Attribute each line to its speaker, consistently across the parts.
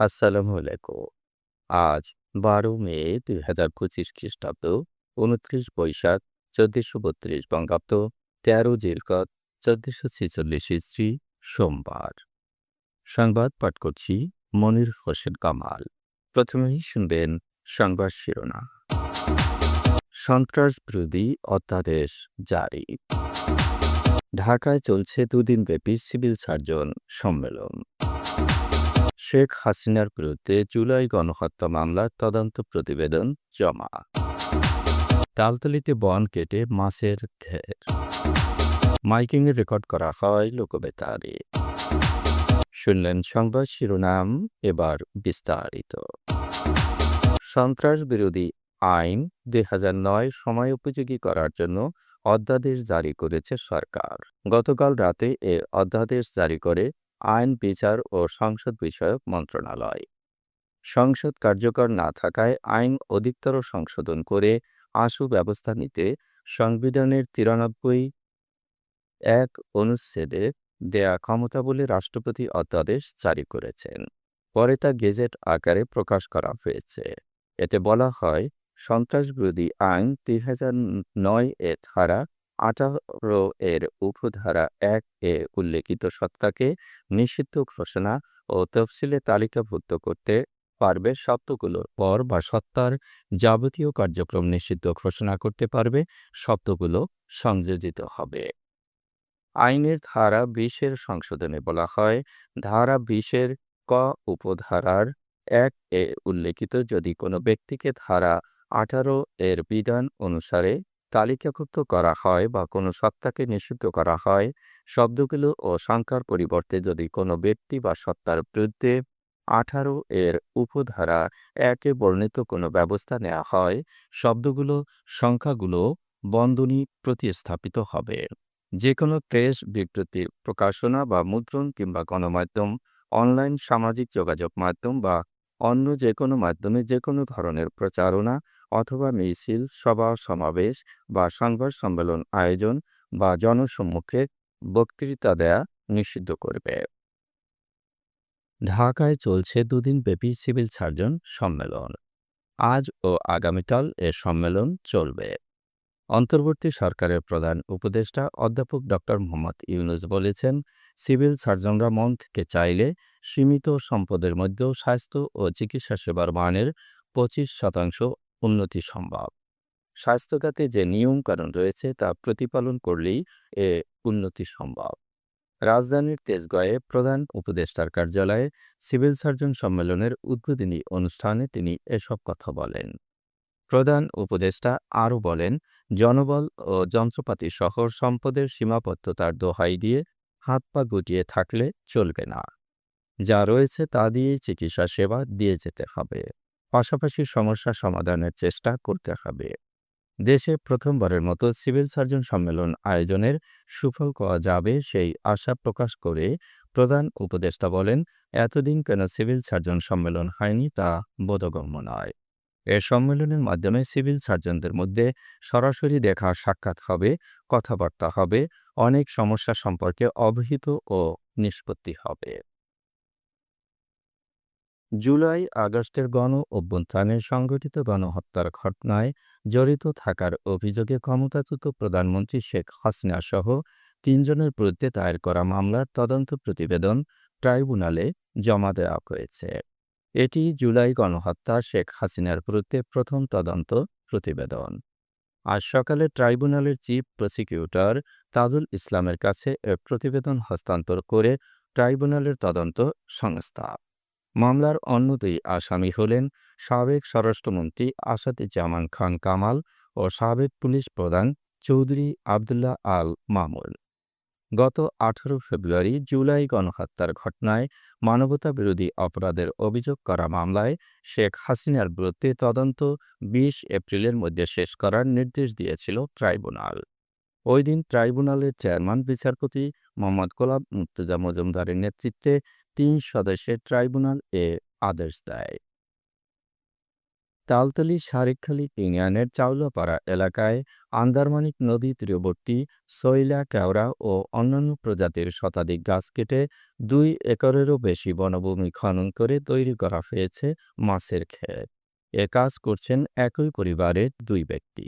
Speaker 1: আসসালামু আলাইকুম। আজ বারো মে দুই হাজার পঁচিশ খ্রিস্টাব্দ, উনত্রিশ বৈশাখ, চোদ্দশো বত্রিশ বঙ্গাব্দ, তেরো জিলকত, চোদ্দশো ছেচল্লিশ ইস্ত্রি সোমবার। সংবাদ পাঠ করছি মনির হোসেন কামাল। প্রথমেই শুনবেন সংবাদ শিরোনাম। সন্ত্রাস বিরোধী অধ্যাদেশ জারি। ঢাকায় চলছে দুদিনব্যাপী সিভিল সার্জন সম্মেলন। শেখ হাসিনার বিরুদ্ধে জুলাই গণহত্যা মামলার তদন্ত প্রতিবেদন জমা। তালতলিতে বন কেটে মাছের ঘের। মাইকিংয়ে রেকর্ড করা হয় লোকবেতারে। শুনলেন সংবাদ শিরোনাম, এবার বিস্তারিত। সন্ত্রাস বিরোধী আইন দুই সময় উপযোগী করার জন্য অধ্যাদেশ জারি করেছে সরকার। গতকাল রাতে এ অধ্যাদেশ জারি করে আইন, বিচার ও সংসদ বিষয়ক মন্ত্রণালয়। সংসদ কার্যকর না থাকায় আইন অধিকতর সংশোধন করে আশু ব্যবস্থা নিতে সংবিধানের তিরানব্বই এক অনুচ্ছেদে দেয়া ক্ষমতা বলে রাষ্ট্রপতি অধ্যাদেশ জারি করেছেন। পরে তা গেজেট আকারে প্রকাশ করা হয়েছে। এতে বলা হয়, সন্ত্রাসবিরোধী আইন দুই হাজার নয় এ ধারা আঠারো এর উপধারা এক এ উল্লেখিত সত্তাকে নিষিদ্ধ ঘোষণা ও তফসিলে তালিকাভুক্ত করতে পারবে শব্দগুলোর পর বা সত্তার যাবতীয় কার্যক্রম নিষিদ্ধ ঘোষণা করতে পারবে, শব্দগুলো সংযোজিত হবে। আইনের ধারা বিশের সংশোধনে বলা হয়, ধারা বিশের ক উপধারার এক এ উল্লেখিত যদি কোনো ব্যক্তিকে ধারা আঠারো এর বিধান অনুসারে তালিকাভুক্ত করা হয় বা কোনো সত্তাকে নিষিদ্ধ করা হয়, শব্দগুলো ও সংখ্যার পরিবর্তে যদি কোনো ব্যক্তি বা সত্তার বিরুদ্ধে আঠারো এর উপধারা একে বর্ণিত কোনো ব্যবস্থা নেওয়া হয়, শব্দগুলো, সংখ্যাগুলো বন্ধনী প্রতিস্থাপিত হবে। যে কোনো প্রেস বিবৃতি প্রকাশনা বা মুদ্রণ কিংবা গণমাধ্যম, অনলাইন সামাজিক যোগাযোগ মাধ্যম বা অন্য যে কোনো মাধ্যমে যে কোনো ধরনের প্রচারণা অথবা মিছিল, সভা, সমাবেশ বা সংবাদ সম্মেলন, আয়োজন বা জনসম্মুখে বক্তৃতা দেয়া নিষিদ্ধ করবে। ঢাকায় চলছে দুদিন ব্যাপী সিভিল সার্জন সম্মেলন। আজ ও আগামীকাল এ সম্মেলন চলবে। অন্তর্বর্তী সরকারের প্রধান উপদেষ্টা অধ্যাপক ডক্টর মোহাম্মদ ইউনুস বলেছেন, সিভিল সার্জনরা মন থেকে চাইলে সীমিত সম্পদের মধ্যেও স্বাস্থ্য ও চিকিৎসা সেবার মানের পঁচিশ শতাংশ উন্নতি সম্ভব। স্বাস্থ্যখাতে যে নিয়মকানুন রয়েছে তা প্রতিপালন করলেই এ উন্নতি সম্ভব। রাজধানীর তেজগাঁয়ে প্রধান উপদেষ্টার কার্যালয়ে সিভিল সার্জন সম্মেলনের উদ্বোধনী অনুষ্ঠানে তিনি এসব কথা বলেন। প্রধান উপদেষ্টা আরও বলেন, জনবল ও যন্ত্রপাতি সহ সম্পদের সীমাবদ্ধতার দোহাই দিয়ে হাত পা গুটিয়ে থাকলে চলবে না। যা রয়েছে তা দিয়েই চিকিৎসা সেবা দিয়ে যেতে হবে। পাশাপাশি সমস্যা সমাধানের চেষ্টা করতে হবে। দেশে প্রথমবারের মতো সিভিল সার্জন সম্মেলন আয়োজনের সুফল পাওয়া যাবে সেই আশা প্রকাশ করে প্রধান উপদেষ্টা বলেন, এতদিন কেন সিভিল সার্জন সম্মেলন হয়নি তা বোধগম্য নয়। এ সম্মেলনের মাধ্যমে সিভিল সার্জনদের মধ্যে সরাসরি দেখা, সাক্ষাৎ হবে, কথাবার্তা হবে, অনেক সমস্যা সম্পর্কে অবহিত ও নিষ্পত্তি হবে। জুলাই আগস্টের গণ অভ্যুত্থানে সংঘটিত গণহত্যার ঘটনায় জড়িত থাকার অভিযোগে ক্ষমতাচ্যুত প্রধানমন্ত্রী শেখ হাসিনা সহ তিনজনের বিরুদ্ধে দায়ের করা মামলার তদন্ত প্রতিবেদন ট্রাইব্যুনালে জমা দেওয়া হয়েছে। এটি জুলাই গণহত্যা শেখ হাসিনার বিরুদ্ধে প্রথম তদন্ত প্রতিবেদন। আজ সকালে ট্রাইব্যুনালের চিফ প্রসিকিউটর তাজুল ইসলামের কাছে এ প্রতিবেদন হস্তান্তর করে ট্রাইব্যুনালের তদন্ত সংস্থা। মামলার অন্য দুই আসামি হলেন সাবেক স্বরাষ্ট্রমন্ত্রী আসাদুজ্জামান খান কামাল ও সাবেক পুলিশ প্রধান চৌধুরী আবদুল্লাহ আল মামুন। গত আঠারো ফেব্রুয়ারি জুলাই গণহত্যার ঘটনায় মানবতা বিরোধী অপরাধের অভিযোগ করা মামলায় শেখ হাসিনার বিরুদ্ধে তদন্ত বিশ এপ্রিলের মধ্যে শেষ করার নির্দেশ দিয়েছিল ট্রাইব্যুনাল। ওই দিন ট্রাইব্যুনালের চেয়ারম্যান, বিচারপতি মোহাম্মদ গোলাম মুর্তজা মজুমদারের নেতৃত্বে তিন সদস্যের ট্রাইব্যুনাল এ আদেশ দেয়। তালতলী শারেকখালী ইউনিয়নের চাউলাপাড়া এলাকায় আন্দারমানিক নদী তীরবর্তী সৈলা, কেওড়া ও অন্যান্য প্রজাতির শতাধিক গাছ কেটে দুই একরেরও বেশি বনভূমি খনন করে তৈরি করা হয়েছে মাছের ক্ষেত। এ কাজ করছেন একই পরিবারের দুই ব্যক্তি।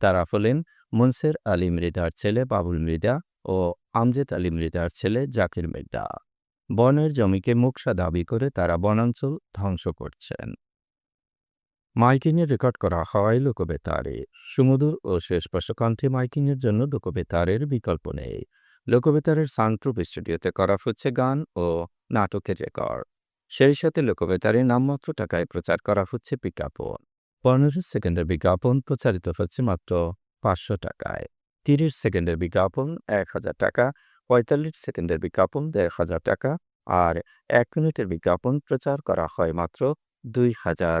Speaker 1: তারা হলেন মুনসের আলী মৃধার ছেলে বাবুল মৃধা ও আমজেদ আলী মৃধার ছেলে জাকির মৃধা। বনের জমিকে মুকসা দাবি করে তারা বনাঞ্চল ধ্বংস করছেন। মাইকিংয়ে রেকর্ড করা হয় লোকবেতারে। সুমধুর ও শেষ কণ্ঠে মাইকিংয়ের জন্য লোকবেতারের বিকল্প নেই। লোকবেতারের সানপ্রুফ স্টুডিওতে করা হচ্ছে গান ও নাটকের রেকর্ড। সেই সাথে লোকবেতারে নামমাত্র টাকায় প্রচার করা হচ্ছে বিজ্ঞাপন। পনেরো সেকেন্ডের বিজ্ঞাপন প্রচারিত হচ্ছে মাত্র পাঁচশো টাকায়। তিরিশ সেকেন্ডের বিজ্ঞাপন এক হাজার টাকা, পঁয়তাল্লিশ সেকেন্ডের বিজ্ঞাপন দেড় হাজার টাকা, আর এক মিনিটের বিজ্ঞাপন প্রচার করা হয় মাত্র দুই হাজার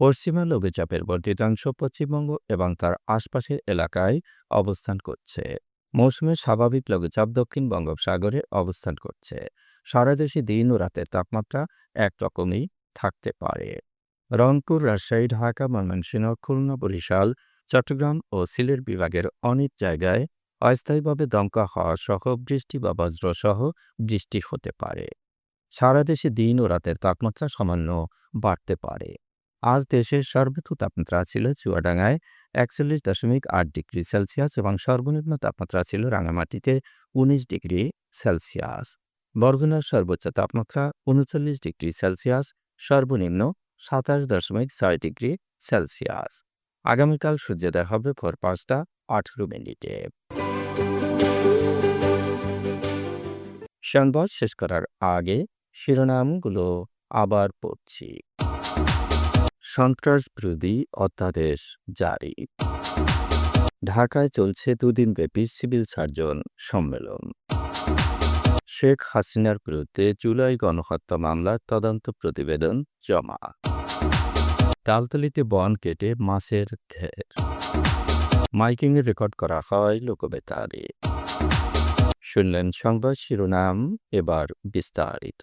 Speaker 1: পশ্চিমা লঘুচাপের বর্ধিতাংশ পশ্চিমবঙ্গ এবং তার আশপাশের এলাকায় অবস্থান করছে। মৌসুমের স্বাভাবিক লঘুচাপ দক্ষিণ বঙ্গোপসাগরে অবস্থান করছে। সারা দেশে দিন ও রাতের তাপমাত্রা একরকমই থাকতে পারে। রংপুর, রাজশাহী, ঢাকা, ময়মনসিংহ, খুলনা, বরিশাল, চট্টগ্রাম ও সিলেট বিভাগের অনেক জায়গায় অস্থায়ীভাবে দমকা হওয়া সহ বৃষ্টি বা বজ্রসহ বৃষ্টি হতে পারে। সারা দেশে দিন ও রাতের তাপমাত্রা সামান্য বাড়তে পারে। আজ দেশের সর্বোচ্চ তাপমাত্রা ছিল চুয়াডাঙ্গায় একচল্লিশ দশমিক আট ডিগ্রি সেলসিয়াস এবং সর্বনিম্ন তাপমাত্রা ছিল রাঙামাটিতে উনিশ ডিগ্রি সেলসিয়াস। বরগুনার সর্বোচ্চ তাপমাত্রা উনচল্লিশ ডিগ্রি সেলসিয়াস, সর্বনিম্ন সাতাশ দশমিক ছয় ডিগ্রি সেলসিয়াস। আগামীকাল সূর্যোদয় হবে ভোর পাঁচটা আঠেরো মিনিটে। সংবাদ শেষ করার আগে শিরোনামগুলো আবার পড়ছি। সন্ত্রাস বিরোধী অধ্যাদেশ জারি। ঢাকায় চলছে দুদিনব্যাপী সিভিল সার্জন সম্মেলন। শেখ হাসিনার বিরুদ্ধে জুলাই গণহত্যা মামলার তদন্ত প্রতিবেদন জমা। তালতলিতে বন কেটে মাছের ঘের। মাইকিংয়ে রেকর্ড করা হয় লোকবেতারে। শুনলেন সংবাদ শিরোনাম এবার বিস্তারিত।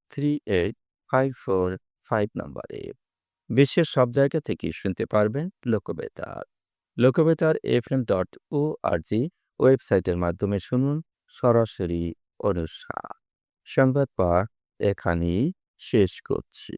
Speaker 1: three eight five four five নম্বরে বিশ্বের সব জায়গা থেকে শুনতে পারবেন Lokbetar. Lokbetar FM dot O R G জি ওয়েবসাইটের মাধ্যমে শুনুন সরাসরি অনুষ্ঠান। সংবাদ পাঠ এখানেই শেষ করছি।